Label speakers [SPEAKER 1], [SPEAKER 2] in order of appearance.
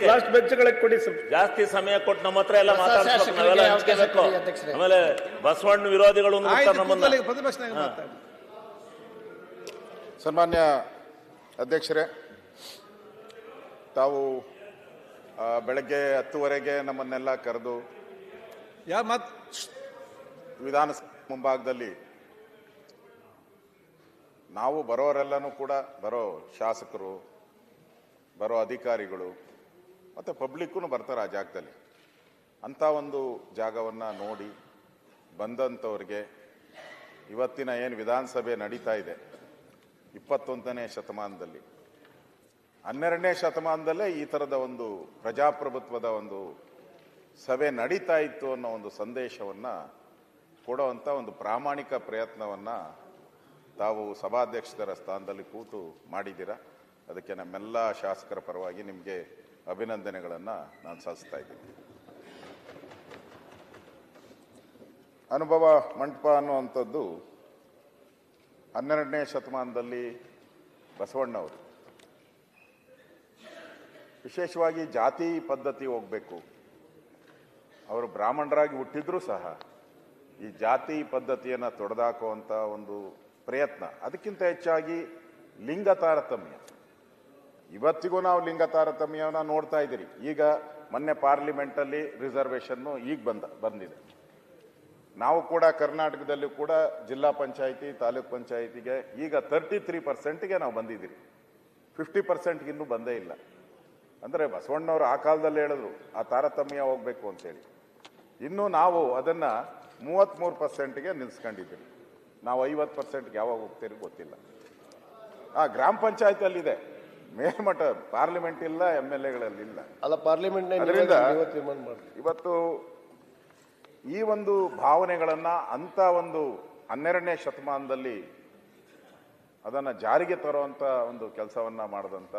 [SPEAKER 1] ಕೇಳಲಿಕ್ಕೆ
[SPEAKER 2] ಲಾಸ್ಟ್ ಬೆಂಚ್ಗಳಿಗೆ ಕೊಡಿ
[SPEAKER 1] ಜಾಸ್ತಿ ಸಮಯ ಕೊಟ್ಟು ನಮ್ಮ ಹತ್ರ ಎಲ್ಲ
[SPEAKER 3] ಮಾತಾಡ್ಬೇಕು
[SPEAKER 1] ನಾವೆಲ್ಲ ಹಂಚ್ಕೋಬೇಕು ಆಮೇಲೆ ಬಸವಣ್ಣ ವಿರೋಧಿಗಳು
[SPEAKER 4] ಸನ್ಮಾನ್ಯ ಅಧ್ಯಕ್ಷರೇ ತಾವು ಬೆಳಗ್ಗೆ ಹತ್ತುವರೆಗೆ ನಮ್ಮನ್ನೆಲ್ಲ ಕರೆದು
[SPEAKER 5] ಯಾ ಮತ್?
[SPEAKER 4] ವಿಧಾನಸಭೆ ಮುಂಭಾಗದಲ್ಲಿ ನಾವು ಬರೋರೆಲ್ಲನೂ ಕೂಡ ಬರೋ ಶಾಸಕರು ಬರೋ ಅಧಿಕಾರಿಗಳು ಮತ್ತು ಪಬ್ಲಿಕ್ಕೂ ಬರ್ತಾರೆ ಆ ಜಾಗದಲ್ಲಿ. ಅಂಥ ಒಂದು ಜಾಗವನ್ನು ನೋಡಿ ಬಂದಂಥವ್ರಿಗೆ ಇವತ್ತಿನ ಏನು ವಿಧಾನಸಭೆ ನಡೀತಾ ಇದೆ, ಇಪ್ಪತ್ತೊಂದನೇ ಶತಮಾನದಲ್ಲಿ. ಹನ್ನೆರಡನೇ ಶತಮಾನದಲ್ಲೇ ಈ ಥರದ ಒಂದು ಪ್ರಜಾಪ್ರಭುತ್ವದ ಒಂದು ಸಭೆ ನಡೀತಾ ಇತ್ತು ಅನ್ನೋ ಒಂದು ಸಂದೇಶವನ್ನು ಕೊಡುವಂಥ ಒಂದು ಪ್ರಾಮಾಣಿಕ ಪ್ರಯತ್ನವನ್ನು ತಾವು ಸಭಾಧ್ಯಕ್ಷರ ಸ್ಥಾನದಲ್ಲಿ ಕೂತು ಮಾಡಿದ್ದೀರಾ? ಅದಕ್ಕೆ ನಮ್ಮೆಲ್ಲ ಶಾಸಕರ ಪರವಾಗಿ ನಿಮಗೆ ಅಭಿನಂದನೆಗಳನ್ನು ನಾನು ಸಲ್ಲಿಸ್ತಾ ಇದ್ದೀನಿ. ಅನುಭವ ಮಂಟಪ ಅನ್ನುವಂಥದ್ದು ಹನ್ನೆರಡನೇ ಶತಮಾನದಲ್ಲಿ ಬಸವಣ್ಣವರು. ವಿಶೇಷವಾಗಿ ಜಾತಿ ಪದ್ಧತಿ ಹೋಗಬೇಕು. ಅವರು ಬ್ರಾಹ್ಮಣರಾಗಿ ಹುಟ್ಟಿದ್ರೂ ಸಹ ಈ ಜಾತಿ ಪದ್ಧತಿಯನ್ನು ತೊಡೆದಾಕುವಂಥ ಒಂದು ಪ್ರಯತ್ನ. ಅದಕ್ಕಿಂತ ಹೆಚ್ಚಾಗಿ ಲಿಂಗ ತಾರತಮ್ಯ. ಇವತ್ತಿಗೂ ನಾವು ಲಿಂಗ ತಾರತಮ್ಯವನ್ನು ನೋಡ್ತಾ ಇದ್ದೀರಿ. ಈಗ ಮೊನ್ನೆ ಪಾರ್ಲಿಮೆಂಟಲ್ಲಿ ರಿಸರ್ವೇಷನ್ನು ಈಗ ಬಂದ, ಬಂದಿದೆ. ನಾವು ಕೂಡ ಕರ್ನಾಟಕದಲ್ಲಿ ಕೂಡ ಜಿಲ್ಲಾ ಪಂಚಾಯಿತಿ, ತಾಲೂಕ್ ಪಂಚಾಯಿತಿಗೆ ಈಗ ತರ್ಟಿ ತ್ರೀ ಪರ್ಸೆಂಟ್ಗೆ ನಾವು ಬಂದಿದ್ದೀರಿ. ಫಿಫ್ಟಿ ಪರ್ಸೆಂಟ್ಗಿನ್ನೂ ಬಂದೇ ಇಲ್ಲ. ಅಂದರೆ ಬಸವಣ್ಣವರು ಆ ಕಾಲದಲ್ಲಿ ಹೇಳಿದ್ರು, ಆ ತಾರತಮ್ಯ ಹೋಗ್ಬೇಕು ಅಂತೇಳಿ. ಇನ್ನು ನಾವು ಅದನ್ನು ಮೂವತ್ತ್ಮೂರು ಪರ್ಸೆಂಟ್ಗೆ ನಿಲ್ಸ್ಕೊಂಡಿದ್ದೀವಿ. ನಾವು ಐವತ್ತು ಪರ್ಸೆಂಟ್ಗೆ ಯಾವಾಗ ಹೋಗ್ತೀರಿ ಗೊತ್ತಿಲ್ಲ. ಆ ಗ್ರಾಮ ಪಂಚಾಯತಿಯಲ್ಲಿದೆ ಮೇಲ್ಮಟ್ಟ ಪಾರ್ಲಿಮೆಂಟ್ ಇಲ್ಲ ಎಂ ಎಲ್ ಎಗಳಲ್ಲಿ ಇಲ್ಲ.
[SPEAKER 3] ಅಲ್ಲ ಪಾರ್ಲಿಮೆಂಟ್
[SPEAKER 4] ಅದರಿಂದ ಇವತ್ತು ಈ ಒಂದು ಭಾವನೆಗಳನ್ನ ಅಂತ ಒಂದು ಹನ್ನೆರಡನೇ ಶತಮಾನದಲ್ಲಿ ಅದನ್ನ ಜಾರಿಗೆ ತರುವಂತ ಒಂದು ಕೆಲಸವನ್ನ ಮಾಡಿದಂತ